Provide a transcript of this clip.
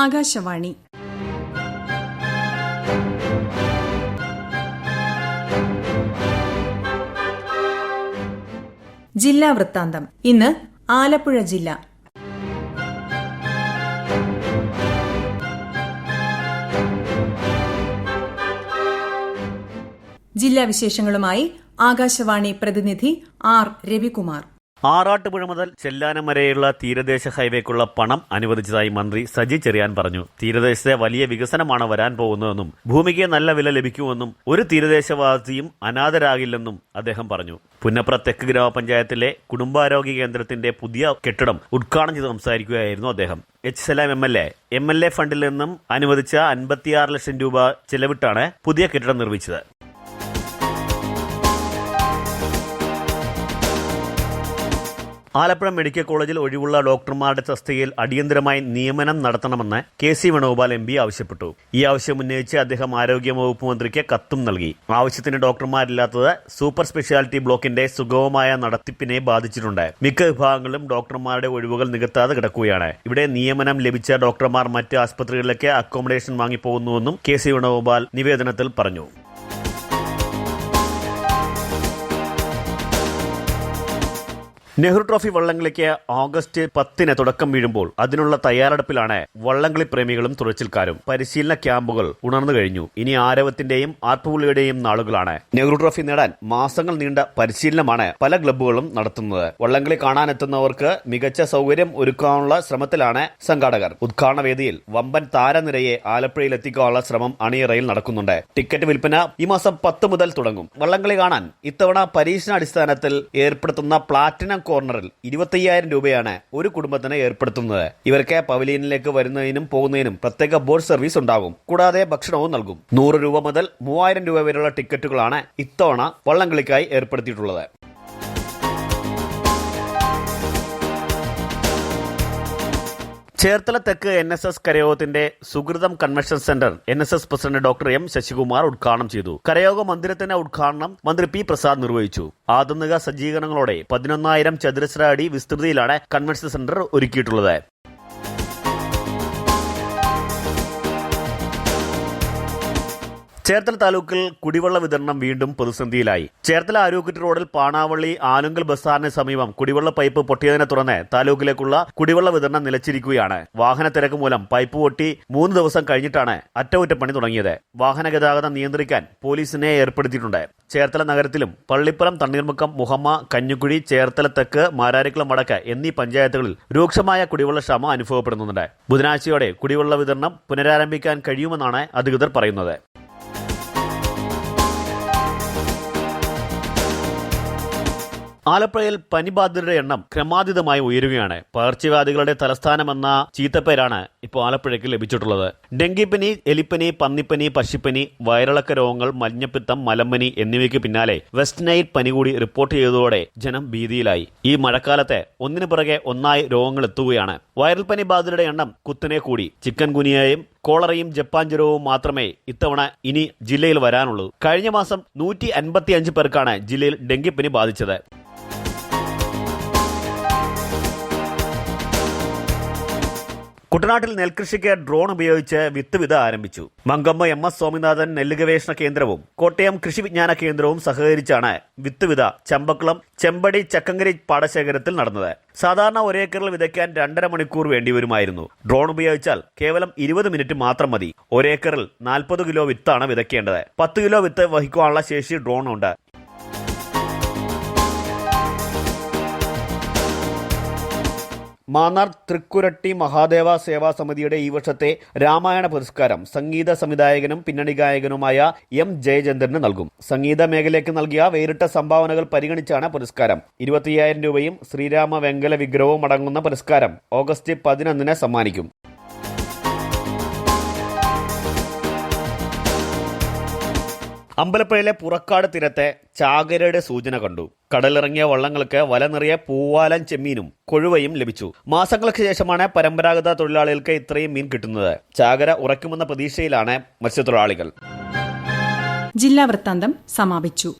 ആകാശവാണി. ജില്ലാ വൃത്താന്തം. ഇന്ന് ആലപ്പുഴ ജില്ല. ജില്ലാ വിശേഷങ്ങളുമായി ആകാശവാണി പ്രതിനിധി ആർ രവികുമാർ. ആറാട്ടുപുഴ മുതൽ ചെല്ലാനം വരെയുള്ള തീരദേശ ഹൈവേക്കുള്ള പണം അനുവദിച്ചതായി മന്ത്രി സജി ചെറിയാൻ പറഞ്ഞു. തീരദേശത്തെ വലിയ വികസനമാണ് വരാൻ പോകുന്നതെന്നും ഭൂമിക്ക് നല്ല വില ലഭിക്കുമെന്നും ഒരു തീരദേശവാസിയും അനാഥരാകില്ലെന്നും അദ്ദേഹം പറഞ്ഞു. പുന്നപ്ര തെക്ക് ഗ്രാമപഞ്ചായത്തിലെ കുടുംബാരോഗ്യ കേന്ദ്രത്തിന്റെ പുതിയ കെട്ടിടം ഉദ്ഘാടനം ചെയ്ത് സംസാരിക്കുകയായിരുന്നു അദ്ദേഹം. H Salam M L A M L A ഫണ്ടിൽ നിന്നും അനുവദിച്ച അൻപത്തിയാറ് ലക്ഷം രൂപ ചെലവിട്ടാണ് പുതിയ കെട്ടിടം നിർമ്മിച്ചത്. ആലപ്പുഴ മെഡിക്കൽ കോളേജിൽ ഒഴിവുള്ള ഡോക്ടർമാരുടെ തസ്തികയിൽ അടിയന്തരമായി നിയമനം നടത്തണമെന്ന് K C Venugopal M P ആവശ്യപ്പെട്ടു. ഈ ആവശ്യം ഉന്നയിച്ച് അദ്ദേഹം ആരോഗ്യ വകുപ്പ് മന്ത്രിക്ക് കത്തും നൽകി. ആവശ്യത്തിന് ഡോക്ടർമാരില്ലാത്തത് സൂപ്പർ സ്പെഷ്യാലിറ്റി ബ്ലോക്കിന്റെ സുഗമമായ നടത്തിപ്പിനെ ബാധിച്ചിട്ടുണ്ട്. മിക്ക വിഭാഗങ്ങളിലും ഡോക്ടർമാരുടെ ഒഴിവുകൾ നികത്താതെ കിടക്കുകയാണ്. ഇവിടെ നിയമനം ലഭിച്ച ഡോക്ടർമാർ മറ്റ് ആശുപത്രികളിലേക്ക് അക്കോമഡേഷൻ വാങ്ങിപ്പോകുന്നുവെന്നും കെ സി വേണുഗോപാൽ നിവേദനത്തിൽ പറഞ്ഞു. നെഹ്റു ട്രോഫി വള്ളംകളിക്ക് ഓഗസ്റ്റ് പത്തിന് തുടക്കം വീഴുമ്പോൾ അതിനുള്ള തയ്യാറെടുപ്പിലാണ് വള്ളംകളി പ്രേമികളും തുഴച്ചിൽക്കാരും പരിശീലന ക്യാമ്പുകൾ ഉണർന്നു കഴിഞ്ഞു. ഇനി ആരവത്തിന്റെയും ആർപ്പുവിളിയുടെയും നാളുകളാണ്. നെഹ്റു ട്രോഫി നേടാൻ മാസങ്ങൾ നീണ്ട പരിശീലനമാണ് പല ക്ലബ്ബുകളും നടത്തുന്നത്. വള്ളംകളി കാണാനെത്തുന്നവർക്ക് മികച്ച സൗകര്യം ഒരുക്കാനുള്ള ശ്രമത്തിലാണ് സംഘാടകർ. ഉദ്ഘാടന വേദിയിൽ വമ്പൻ താരനിരയെ ആലപ്പുഴയിൽ എത്തിക്കാനുള്ള ശ്രമം അണിയറയിൽ നടക്കുന്നുണ്ട്. ടിക്കറ്റ് വിൽപ്പന ഈ മാസം പത്ത് മുതൽ തുടങ്ങും. വള്ളംകളി കാണാൻ ഇത്തവണ പരീക്ഷണാടിസ്ഥാനത്തിൽ ഏർപ്പെടുത്തുന്ന പ്ലാറ്റിനം കോർണറിൽ ഇരുപത്തയ്യായിരം രൂപയാണ് ഒരു കുടുംബത്തിന് ഏർപ്പെടുത്തുന്നത്. ഇവർക്ക് പവലിയനിലേക്ക് വരുന്നതിനും പോകുന്നതിനും പ്രത്യേക ബോർഡ് സർവീസ് ഉണ്ടാകും. കൂടാതെ ഭക്ഷണവും നൽകും. നൂറ് രൂപ മുതൽ മൂവായിരം രൂപ വരെയുള്ള ടിക്കറ്റുകളാണ് ഇത്തവണ വള്ളംകളിക്കായി ഏർപ്പെടുത്തിയിട്ടുള്ളത്. ചേർത്തല തെക്ക് എൻ എസ് എസ് കരയോഗത്തിന്റെ സുഹൃതം convention centre N S S president doctor M Sasikumar ഉദ്ഘാടനം ചെയ്തു. കരയോഗ മന്ദിരത്തിന്റെ ഉദ്ഘാടനം മന്ത്രി പി പ്രസാദ് നിർവഹിച്ചു. ആധുനിക സജ്ജീകരണങ്ങളോടെ പതിനൊന്നായിരം ചതുരശ്ര അടി വിസ്തൃതിയിലാണ് കൺവെൻഷൻ സെന്റർ ഒരുക്കിയിട്ടുള്ളത്. ചേർത്തല താലൂക്കിൽ കുടിവെള്ള വിതരണം വീണ്ടും പ്രതിസന്ധിയിലായി. ചേർത്തല ആരോഗ്യ റോഡിൽ പാണാവള്ളി ആലുങ്കൽ ബസാറിന് സമീപം കുടിവെള്ള പൈപ്പ് പൊട്ടിയതിനെ തുടർന്ന് താലൂക്കിലേക്കുള്ള കുടിവെള്ള വിതരണം നിലച്ചിരിക്കുകയാണ്. വാഹന തിരക്ക് മൂലം പൈപ്പ് പൊട്ടി മൂന്ന് ദിവസം കഴിഞ്ഞിട്ടാണ് അറ്റകുറ്റപ്പണി തുടങ്ങിയത്. വാഹന ഗതാഗതം നിയന്ത്രിക്കാൻ പോലീസിനെ ഏർപ്പെടുത്തിയിട്ടുണ്ട്. ചേർത്തല നഗരത്തിലും പള്ളിപ്പുറം തണ്ണീർമുക്കം മുഹമ്മ കഞ്ഞുകുഴി ചേർത്തല തെക്ക് മാരാരിക്കുളം വടക്ക് എന്നീ പഞ്ചായത്തുകളിൽ രൂക്ഷമായ കുടിവെള്ള ക്ഷാമം അനുഭവപ്പെടുന്നുണ്ട്. ബുധനാഴ്ചയോടെ കുടിവെള്ള വിതരണം പുനരാരംഭിക്കാൻ കഴിയുമെന്നാണ് അധികൃതർ പറയുന്നത്. ആലപ്പുഴയിൽ പനിബാധിതരുടെ എണ്ണം ക്രമാതീതമായി ഉയരുകയാണ്. പകർച്ചവ്യാധികളുടെ തലസ്ഥാനമെന്ന ചീത്തപ്പേരാണ് ഇപ്പോൾ ആലപ്പുഴയ്ക്ക് ലഭിച്ചിട്ടുള്ളത്. ഡെങ്കിപ്പനി എലിപ്പനി പന്നിപ്പനി പക്ഷിപ്പനി വയറിളക്ക രോഗങ്ങൾ മഞ്ഞപ്പിത്തം മലമ്പനി എന്നിവയ്ക്ക് പിന്നാലെ വെസ്റ്റ് നൈൽ പനി കൂടി റിപ്പോർട്ട് ചെയ്തതോടെ ജനം ഭീതിയിലായി. ഈ മഴക്കാലത്തെ ഒന്നിനു പിറകെ ഒന്നായി രോഗങ്ങൾ എത്തുകയാണ്. വൈറൽ പനി ബാധിതരുടെ എണ്ണം കുത്തനെ കൂടി. ചിക്കൻ ഗുനിയയും കോളറയും ജപ്പാൻ ജ്വരവും മാത്രമേ ഇത്തവണ ഇനി ജില്ലയിൽ വരാനുള്ളൂ. കഴിഞ്ഞ മാസം നൂറ്റി അൻപത്തി പേർക്കാണ് ജില്ലയിൽ ഡെങ്കിപ്പനി ബാധിച്ചത്. കുട്ടനാട്ടിൽ നെൽകൃഷിക്ക് ഡ്രോൺ ഉപയോഗിച്ച് വിത്ത് വിത ആരംഭിച്ചു. മങ്കമ്മ എം എസ് സ്വാമിനാഥൻ നെല്ല് ഗവേഷണ കേന്ദ്രവും കോട്ടയം കൃഷി വിജ്ഞാന കേന്ദ്രവും സഹകരിച്ചാണ് വിത്ത് വിത ചമ്പക്കുളം ചെമ്പടി ചക്കങ്കരി പാടശേഖരത്തിൽ നടന്നത്. സാധാരണ ഒരേക്കറിൽ വിതയ്ക്കാൻ രണ്ടര മണിക്കൂർ വേണ്ടിവരുമായിരുന്നു. ഡ്രോൺ ഉപയോഗിച്ചാൽ കേവലം ഇരുപത് മിനിറ്റ് മാത്രം മതി. ഒരേക്കറിൽ നാൽപ്പത് കിലോ വിത്താണ് വിതയ്ക്കേണ്ടത്. പത്ത് കിലോ വിത്ത് വഹിക്കാനുള്ള ശേഷി ഡ്രോൺ ഉണ്ട് മാന്നാർ തൃക്കുരട്ടി മഹാദേവ സേവാ സമിതിയുടെ ഈ വർഷത്തെ രാമായണ പുരസ്കാരം സംഗീത സംവിധായകനും പിന്നണി ഗായകനുമായ എം ജയചന്ദ്രന് നൽകും. സംഗീത മേഖലയ്ക്ക് നൽകിയ വേറിട്ട സംഭാവനകൾ പരിഗണിച്ചാണ് പുരസ്കാരം. ഇരുപത്തിയ്യായിരം രൂപയും ശ്രീരാമ വെങ്കല വിഗ്രഹവും അടങ്ങുന്ന പുരസ്കാരം ഓഗസ്റ്റ് പതിനൊന്നിന് സമ്മാനിക്കും. അമ്പലപ്പുഴയിലെ പുറക്കാട് തീരത്തെ ചാകരയുടെ സൂചന കണ്ടു. കടലിറങ്ങിയ വള്ളങ്ങൾക്ക് വല നിറയെ പൂവാലൻ ചെമ്മീനും കൊഴുവയും ലഭിച്ചു. മാസങ്ങൾക്ക് ശേഷമാണ് പരമ്പരാഗത തൊഴിലാളികൾക്ക് ഇത്രയും മീൻ കിട്ടുന്നത്. ചാകര ഉറയ്ക്കുമെന്ന പ്രതീക്ഷയിലാണ് മത്സ്യത്തൊഴിലാളികൾ. ജില്ലാ വൃത്താന്തം സമാപിച്ചു.